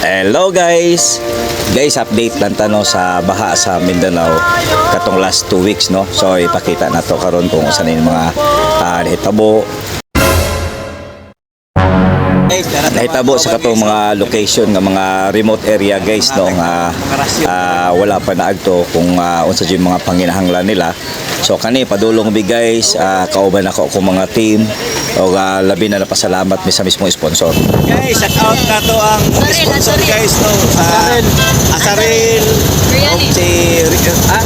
Hello guys! Guys, update lang tano sa baha sa Mindanao katong last 2 weeks no. So ipakita na to karon kung saan yung mga uh, hitabo. Nahitabo sa katong mga location nga mga remote area guys no nga ah, wala pa naagto kung uh, unsa jud mga panginahanglan nila. So kani padulong bi guys uh, kauban ako kung mga team o ah, labi na napasalamat mi sa mismong sponsor. Guys, shout out na to ang Asaril, sponsor Asaril. guys no sa Asaril Biryani. si ah,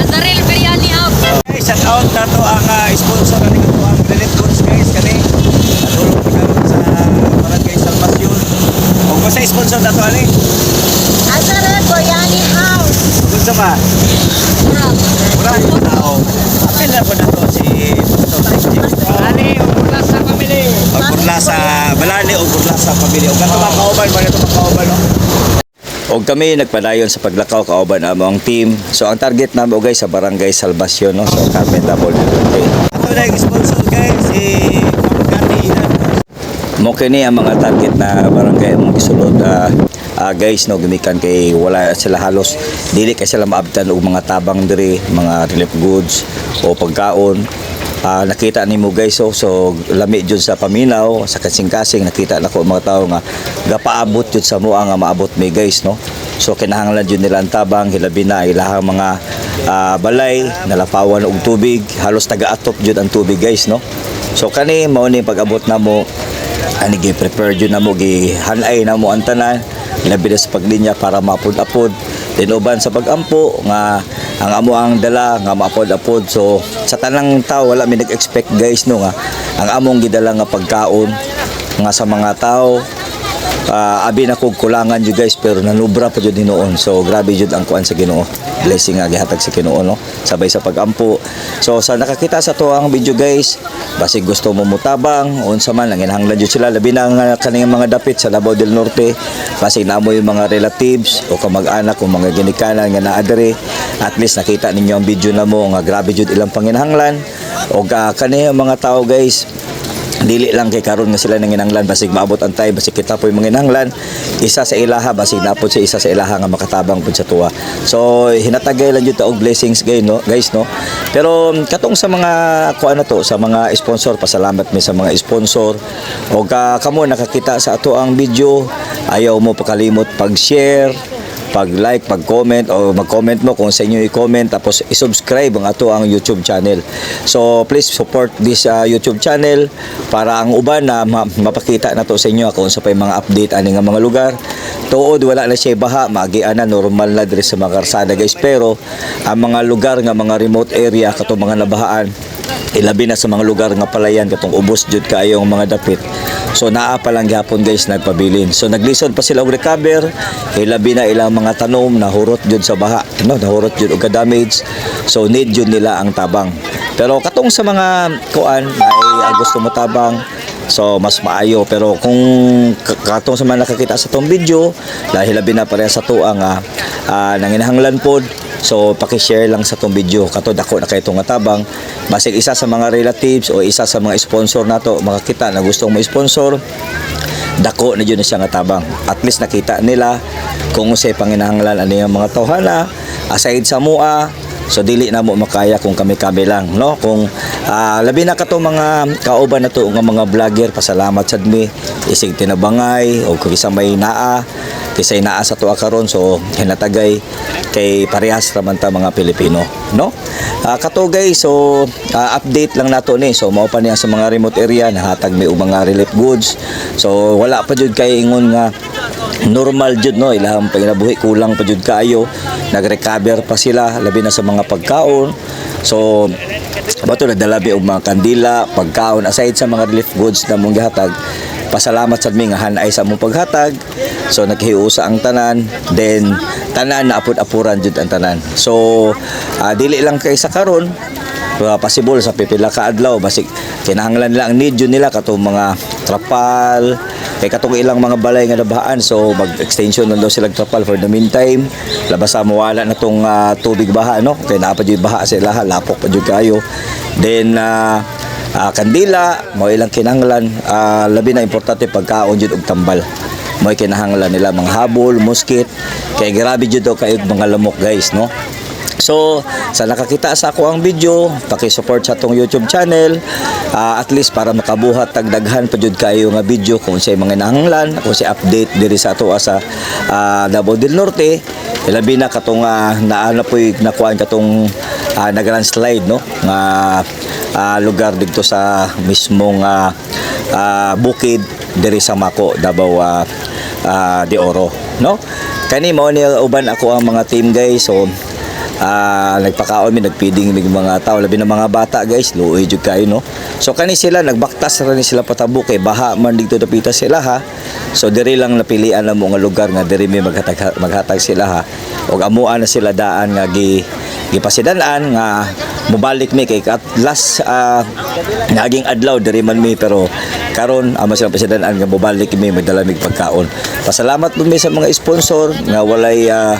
Nazarel Biryani House. Guys, shout out na to ang ah, sponsor na nito ang Relief Goods guys kani. Natulong na karon sa Barangay Salvacion. O kung sa sponsor na to ani? Nazarel Biryani House. Kung sa ba? Wala yung tao. Apil na po na to si Balani o burla sa pamilya. O burla sa Balani o burla sa pamilya. O gato mga kauban, mga ito kauban no? Og kami nagpadayon sa paglakaw kauban ang among team. So ang target namo guys sa Barangay Salvacion no. So Carmen Double Duterte. Ato na sponsor guys si Mo kini ang mga target na barangay mong gisulod. Ah, ah, guys no gumikan kay wala sila halos. Dili kay sila maabtan og mga tabang diri, mga relief goods o pagkaon. Ah, nakita nimo guys so, so lami jud sa paminaw sa kasing-kasing nakita nako mga tao nga gapaabot jud sa mua nga maabot mi guys no? So kinahanglan jud nila ang tabang hilabi na ilahang mga ah, balay nalapawan og tubig. Halos taga-atop jud ang tubig guys no? So kani mao ni pag-abot namo ani gi prepare jud namo gi hanay namo ang tanan. Labi na sa paglinya para mapud-apod then uban sa pagampo nga ang amo ang dala nga mapod-apod. So sa tanang tao wala mi nag-expect guys no nga ang among gidala nga pagkaon nga sa mga tao Ah, abi na kog kulangan jud guys pero nanubra pa jud hinoon so grabe jud ang kuan sa Ginoo. Blessing nga gihatag sa Ginoo no? Sabay sa pagampo. So sa nakakita sa to ang video guys basig gusto mo mutabang unsa man lang inahanglan jud sila. Labi na nga kaning mga dapit sa Davao del Norte. Basig na mo yung mga relatives o kamag-anak o mga ginikanan nga naa diri at least nakita ninyo ang video na mo nga grabe jud ilang panginahanglan. O uh, kani mga tao guys dili lang kay karon nga sila nang inanglan basig maabot ang tay basig kita po'y manginanglan. Isa sa ilaha basig napod sa isa sa ilaha nga makatabang pud sa tuwa. So hinatagay lang jud ta og blessings guys no? Guys no? Pero um, katong sa mga kuan na to sa mga sponsor pasalamat mi sa mga sponsor. O ka kamo nakakita sa ato ang video. Ayaw mo pakalimot pag-share pag-like, pag-comment o mag-comment mo kung sa inyo i-comment tapos i-subscribe ang ato ang YouTube channel. So please support this uh, YouTube channel para ang uban na ma- mapakita na to sa inyo kung sa pa yung mga update ani nga mga lugar. Tuod wala na siya baha, magian na normal na diri sa mga karsada guys pero ang mga lugar nga mga remote area kato mga nabahaan ilabi na sa mga lugar nga palayan katong ubos jud kaayo ang mga dapit. So naa pa lang gyapon guys nagpabilin. So naglisod pa sila og recover. Ilabi na ilang mga tanom nahurot jud sa baha. No nahurot jud og ka-damage. So need jud nila ang tabang. Pero katong sa mga kuan ay gusto mo tabang So mas maayo. Pero kung katong sa mga nakakita sa tong video dahil labi na pareha sa tuwa nga ah, nanginahanglan pod So paki-share lang sa tong video kato dako na kay nga tabang basig isa sa mga relatives o isa sa mga sponsor nato makakita na gustong ma-sponsor dako na yun na siya nga tabang at least nakita nila kung usay panginahanglan ano yung mga tawhana. Aside sa mua so dili na mo makaya kung kami-kami lang no? Kung ah, labi na kato mga kauban na to nga mga vlogger pasalamat sad mi. Isig tinabangay o kung isa may naa kisay naa sa tuwa karon so hinatagay kay parehas raman ta mga Pilipino no? Ah, kato guys so ah, update lang nato ni. So mao pa niya sa mga remote area nahatag og mga relief goods. So wala pa jud kay ingon nga normal jud no? Ilahang panginabuhi kulang pa jud kayo nagrecover pa sila labi na sa mga pagkaon. So bato nagdalabi og mga kandila pagkaon. Aside sa mga relief goods na mong gihatag pasalamat sa mi nga hanay sa mong paghatag. So naghiusa ang tanan. Then tanan na apod-apuran jud ang tanan. So ah, dili lang kay sa karon. Uh, possible sa pipila ka adlaw. Basig kinahanglan lang need yun nila katong mga trapal kay katong ilang mga balay nga nabahaan so mag extension na daw sila trapal for the meantime. Labas sa mawala na tong ah, tubig baha no? Kay naa pa baha sa ilaha lapok pa jud kayo. Then ah, ah, kandila mo ilang kinahanglan ah, labi na importante pagkaon jud og tambal. Mo kinahanglan nila mga habol muskit kay grabe jud daw kayo mga lamok guys no So, sa nakakita sa ako ang video, paki-support sa tong YouTube channel. ah, at least para makabuhat tagdaghan pa jud kayo nga video kung sa mga nahanglan, kung sa update diri sa ato sa uh, Davao del Norte. Ilabi na katong uh, naana po'y nakuhaan katong uh, nag-landslide no nga ah, lugar dito sa mismong ah, ah, bukid diri sa Mako, Davao ah, ah, de Oro, no? Kani mao ni uban ako ang mga team guys. So ah nagpakaon mi nagpiding mig mga tao. Labi na mga bata guys luoy jud kayo no? So kani sila nagbaktas ra ni sila patabo kay baha man dito dapita sila ha? So diri lang napilian na mo nga lugar nga diri mi maghatag maghatag sila ha? Og amuan na sila daan nga gi gipasidanan nga mubalik mi kay at last ah, naging adlaw diri man mi pero karon amo silang pasidanan nga mubalik mi magdala mig pagkaon. Pasalamat po mi sa mga sponsor nga walay ah,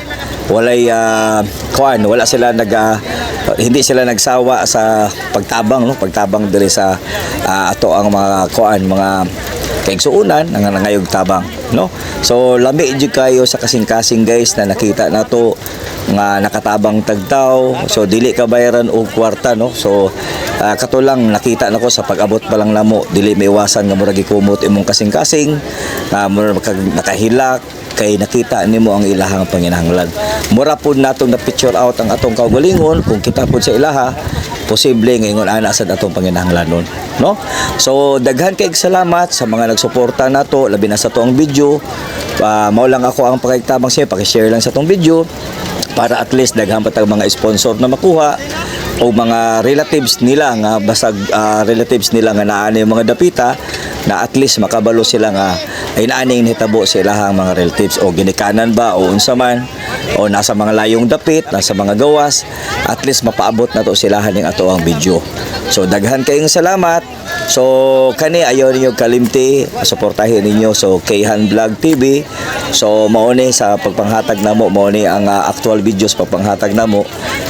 walay uh, kuan wala sila nag ah, hindi sila nagsawa sa pagtabang no? Pagtabang diri sa ah, ato ang mga kuan mga kaigsuunan ang nangayog tabang no? So lami jud kayo sa kasing-kasing guys na nakita nato nga nakatabang tagtaw. So dili ka bayaran og kwarta no? So ah, kato lang nakita nako sa pag-abot pa lang namo dili may iwasan nga murag ikumot imong kasing-kasing na murag nakahilak kay nakita nimo ang ilahang panginahanglan. Mura pud natong na picture out ang atong kaugalingon kung kita pud sa ilaha posible ngayon ana sa atong panginahanglan nun no? So daghan kay salamat sa mga nagsuporta nato labi na sa tuang video. Uh, mao lang ako ang pakigtabang siya paki-share lang sa tong video para at least daghan pa tag mga sponsor na makuha o mga relatives nila nga basag ah, relatives nila nga naa yung mga dapita na at least makabalo sila nga ay naaning hitabo sa ilahang mga relatives. O ginikanan ba o unsa man o nasa mga layong dapit nasa mga gawas at least mapaabot na to sila haning ato ang video. So daghan kayong salamat so kani ayo ninyo kalimti. Suportahin ninyo. So Kayhan Vlog TV so mao sa pagpanghatag namo. Mao ni ang ah, actual videos pagpanghatag namo.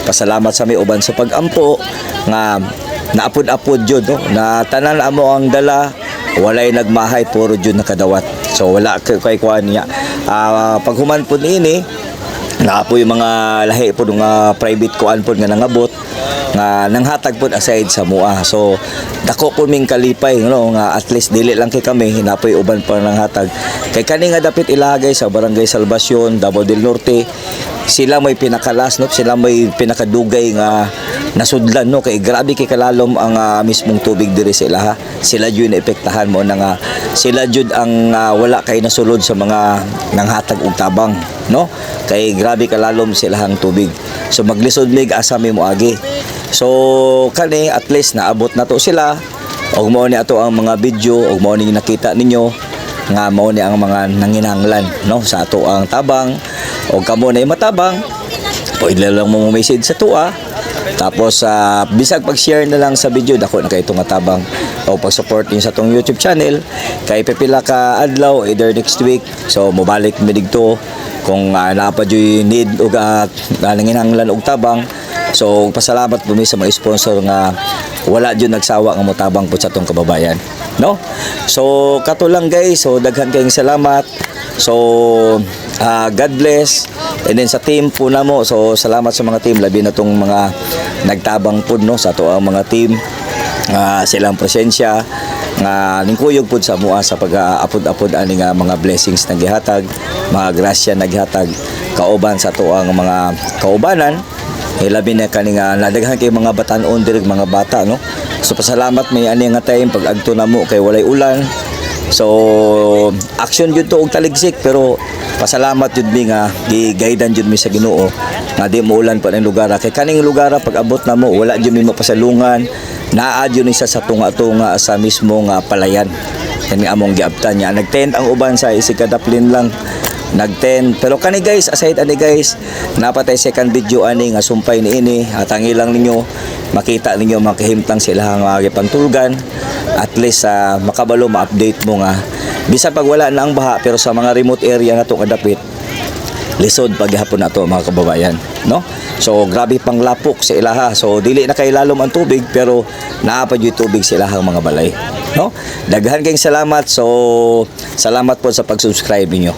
Pasalamat sa mi uban sa pagampo nga naapod-apod jud no? Na tanan amo ang dala walay nagmahay puro jud nakadawat. So wala kay kuan niya. Ah, pag human po niini na po yung mga lahi po nga private kuan po nga nangabot nga nanghatag po aside sa mua. So dako po ming kalipay no nga at least dili lang kay kami na po yung uban pa nang hatag kay kani nga dapit ilagay sa barangay Salvacion Davao del Norte sila may pinakalas no? Sila may pinakadugay nga nasudlan no? Kay grabe kay kalalom ang ah, mismong tubig diri sa ilaha sila jud na epektahan mo na nga. Sila jud ang ah, wala kay nasulod sa mga nanghatag og tabang no? Kay grabe kalalom silahang tubig. So maglisod mig asa mi moagi so kani at least naabot na to sila. Og mao ni ato ang mga video og mao ni nakita ninyo nga mao ni ang mga nanginahanglan no? Sa ato ang tabang og kamo na matabang. Pwede lang mo message sa tuwa. Tapos sa bisag pag-share na lang sa video dako na kay itong tabang o pag-support niyo sa tong YouTube channel. Kay pipila ka adlaw either next week. So mobalik mi digto kung uh, napa joy need og uh, nanginahanglan og tabang. So pasalamat po mi sa mga sponsor nga wala jud nagsawa nga motabang po sa tong kababayan. No? So kato lang guys. So daghan kayong salamat. So ah, God bless. And then sa team po na mo so salamat sa mga team. Labi na tong mga nagtabang po no sa to ang mga team. Nga silang presensya. Nga ningkuyog pud sa mua sa pag-apod-apod ani nga mga blessings na gihatag mga grasya na gihatag kauban sa to ang mga kaubanan. Eh, labi na kani nga nadaghan kay mga batanon mga bata no. So pasalamat may ani nga time pag agto na mo kay walay ulan so action jud to og taligsik pero pasalamat jud mi nga gi-guidean jud mi sa Ginoo nga di mo ulan pa ng lugar kay kaning lugar pag abot na mo wala jud mi mapasalungan. Naa jud ni sa sa tunga-tunga sa mismo nga palayan. Kani among giabtan niya. Nagtent ang uban sa isikadaplin lang nag-10 pero kani guys aside ani guys napatay second video ani nga sumpay ni ini. At ang ilang ninyo makita ninyo makahimtang sila nga pantulgan at least sa makabalo ma-update mo nga. Bisan pag wala na ang baha pero sa mga remote area na to kadapit lisod paghapon na to mga kababayan. No? So grabe pang lapok sa ilaha so dili na kay lalom ang tubig pero naa pa yung tubig sa ilahang mga balay. No? Daghan kayong salamat. So, salamat po sa pag-subscribe ninyo.